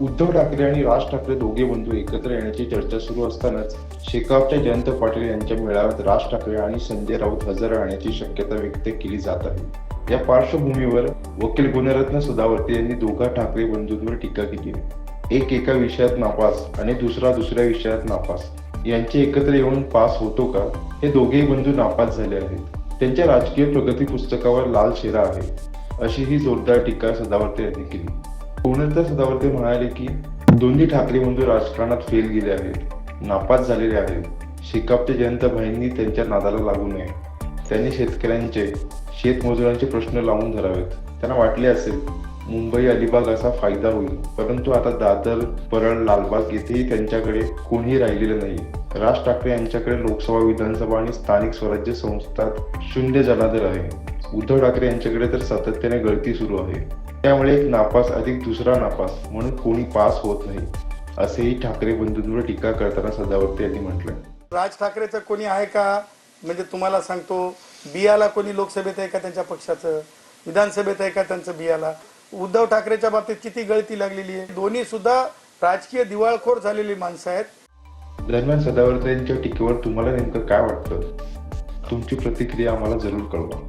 उद्धव ठाकरे आणि राज ठाकरे दोघे बंधू एकत्र येण्याची चर्चा सुरू असतानाच शेकापच्या जयंत पाटील यांच्या मेळाव्यात राज ठाकरे आणि संजय राऊत हजर राहण्याची शक्यता व्यक्त केली जात आहे. या पार्श्वभूमीवर वकील गुणरत्न सुधावर्ते यांनी दोघा ठाकरे बंधूंवर टीका केली एक एका विषयात नापास आणि दुसरा दुसऱ्या विषयात नापास. यांचे एकत्र येऊन पास होतो का? हे दोघेही बंधू नापास झाले आहेत. त्यांच्या राजकीय प्रगती पुस्तकावर लाल शेरा आहे अशी ही जोरदार टीका सदावर्ते यांनी केली. पूर्णतः सदावर्ते म्हणाले की दोन्ही ठाकरे बंधू राजकारणात फेल गेले आहेत नापास झालेले आहेत. शिकापच्या जयंत भाईंनी त्यांच्या नादाला लागू नये. त्यांनी शेतकऱ्यांचे शेतमजुरांचे प्रश्न लावून धरावेत. त्यांना वाटले असेल मुंबई अलिबाग असा फायदा होईल. परंतु आता दादर परळ लालबाग येथेही त्यांच्याकडे कोणीही राहिलेलं नाही. राज ठाकरे यांच्याकडे लोकसभा विधानसभा आणि स्थानिक स्वराज्य संस्थात शून्य जनादर आहे. उद्धव ठाकरे यांच्याकडे तर सातत्याने गळती सुरू आहे. त्यामुळे एक नापास अधिक दुसरा नापास म्हणून कोणी पास होत नाही असेही ठाकरे बंधूंवर टीका करताना सदावर्ते यांनी म्हटलंय. राज ठाकरेचं कोणी आहे का? म्हणजे तुम्हाला सांगतो बियाला कोणी लोकसभेत आहे का त्यांच्या पक्षाचं? विधानसभेत आहे का त्यांचं बियाला? उद्धव ठाकरेच्या बाबतीत किती गळती लागलेली आहे? दोन्ही सुद्धा राजकीय दिवाळखोर झालेली माणसं आहेत. दरम्यान सदावर्ते यांच्या टीकेवर तुम्हाला नेमकं काय वाटतं? तुमची प्रतिक्रिया आम्हाला जरूर कळवा.